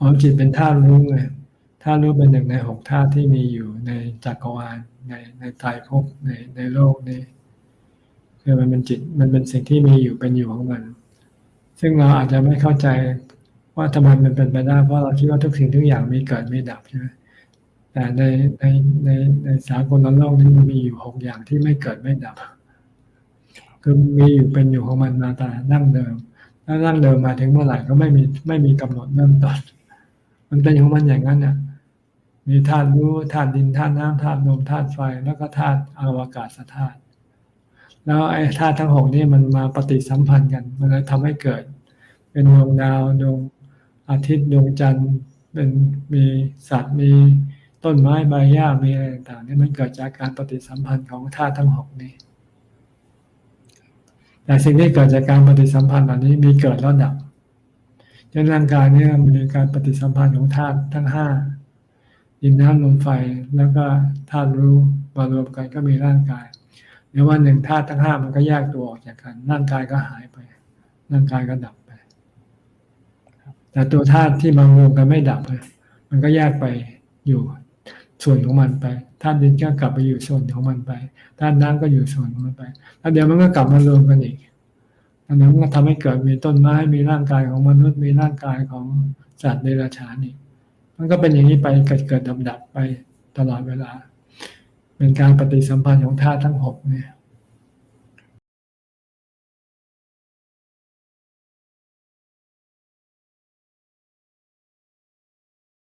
อ๋อจิตเป็นธาตุรู้ไงธาตุรู้เป็นหนึ่งในหกธาตุที่มีอยู่ในจักรวาลในในไตรภพในในโลกนี้คือมันเป็นจิตมันเป็นสิ่งที่มีอยู่เป็นอยู่ของมัน ซึ่งเราอาจจะไม่เข้าใจว่าทำไมมันเป็นไปได้ เพราะเราคิดว่าทุกสิ่งทุกอย่างมีเกิดมีดับใช่ไหมแต่ในในในในสากลโลกนี้มันมีอยู่หกอย่างที่ไม่เกิดไม่ดับ คือมีอยู่เป็นอยู่ของมันมาแต่ดั้งเดิมแล้วดั้งเดิมมาถึงเมื่อไหร่ก็ไม่มีไม่มีกำหนดเริ่มต้น มันเป็นของมันอย่างนั้นน่ะ มีธาตุรู้ธาตุดินธาตุน้ำธาตุลมธาตุไฟ แล้วก็ธาตุอวกาศธาตุแล้วไอ้ธาตุทั้งหกนี่มันมาปฏิสัมพันธ์กัน มันเลยทำให้เกิด เป็นดวงดาวดวงอาทิตย์ดวงจันทร์เป็นมีสัตว์มีต้นไม้ใบหญ้ามีอะไรต่างๆนี่มันเกิดจากการปฏิสัมพันธ์ของธาตุทั้งหกนี้แต่สิ่งที่เกิดจากการปฏิสัมพันธ์เหล่านี้มีเกิดแล้วดับ เช่นร่างกายเนี่ยมีการปฏิสัมพันธ์ของธาตุทั้งห้าดินน้ำลมไฟแล้วก็ธาตุรู้มารวมกันก็มีร่างกายเดี๋ยววันหนึ่งธาตุทั้งห้ามันก็แยกตัวออกจากกัน ร่างกายก็หายไป ร่างกายก็ดับไป แต่ตัวธาตุที่มารวมกันไม่ดับเลยมันก็แยกไปอยู่ส่วนของมันไปธาตุดินก็กลับไปอยู่ส่วนของมันไปธาตุน้ำก็อยู่ส่วนของมันไปแล้วเดี๋ยวมันก็กลับมารวมกันอีก อันนั้นมันก็ทำให้เกิดมีต้นไม้มีร่างกายของมนุษย์ มีร่างกายของสัตว์ในราชานี่มันก็เป็นอย่างนี้ไปเกิดเกิดดับดับไปตลอดเวลา เป็นการปฏิสัมพันธ์ของธาตุทั้งหกเนี่ย